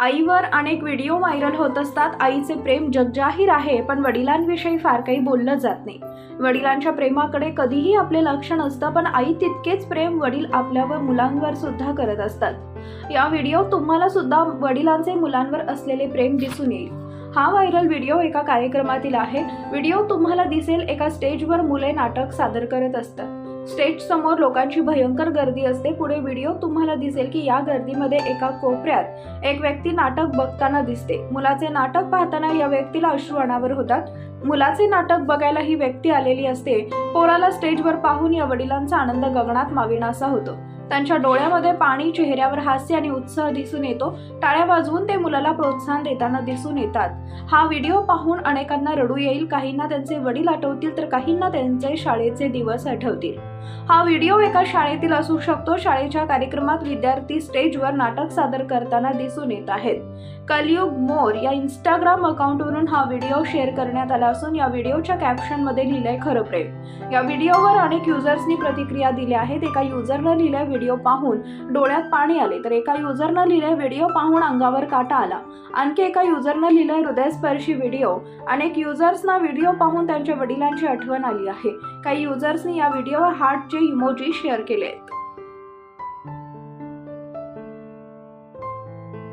आईवर अनेक video viral होत असतात. आईचे प्रेम जगजाहीर आहे पण वडिलांविषयी फार काही बोललं जात नाही. वडिलांच्या प्रेमाकडे कधीही आपले लक्ष नसतं पण आई तितकेच प्रेम वडील आपल्या व मुलांवर सुद्धा करत असतात. या व्हिडिओ तुम्हाला सुद्धा वडिलांचे मुलांवर असलेले प्रेम दिसून येईल. हा व्हायरल व्हिडिओ एका कार्यक्रमातील आहे. व्हिडिओ तुम्हाला दिसेल एका स्टेजवर मुले नाटक सादर करत असतात. स्टेज समोर लोकांची भयंकर गर्दी असते. पुढे व्हिडिओ तुम्हाला दिसेल की या गर्दीमध्ये एका कोपऱ्यात एक व्यक्ती नाटक बघताना दिसते. मुलाचे नाटक पाहताना या व्यक्तीला अश्रू अनावर होतात. मुलाचे नाटक बघायला ही व्यक्ती आलेली असते. पोराला स्टेजवर पाहून या वडिलांचा आनंद गगनात माविणासा होतो. त्यांच्या डोळ्यामध्ये पाणी चेहऱ्यावर हास्य आणि उत्साह दिसून येतो. टाळ्या वाजवून ते मुलाला प्रोत्साहन देताना दिसून येतात. हा व्हिडिओ पाहून अनेकांना रडू येईल काहींना त्यांचे वडील आठवतील तर काहींना त्यांचे शाळेचे दिवस आठवतील. हा व्हिडिओ एका शाळेतील असू शकतो. शाळेच्या कार्यक्रमात विद्यार्थी स्टेजवर नाटक सादर करताना दिसून येत आहेत. कलयुग मोर या इंस्टाग्राम अकाउंटवरून हा व्हिडिओ शेअर करण्यात आला असून या व्हिडिओच्या कॅप्शनमध्ये लिहिलंय खरं प्रेम. या व्हिडिओवर अनेक युजर्सनी प्रतिक्रिया दिल्या आहेत. एका युजरनं लिहिलंय व्हिडिओ पाहून डोळ्यात पाणी आले तर एका युजरनं लिहिले व्हिडिओ पाहून अंगावर काटा आला. आणखी एका युजरनं लिहिले हृदयस्पर्शी व्हिडिओ. अनेक युजर्सना व्हिडिओ पाहून त्यांच्या वडिलांची आठवण आली आहे. काही युजर्सनी या व्हिडिओवर हार्टचे इमोजी शेअर केले आहेत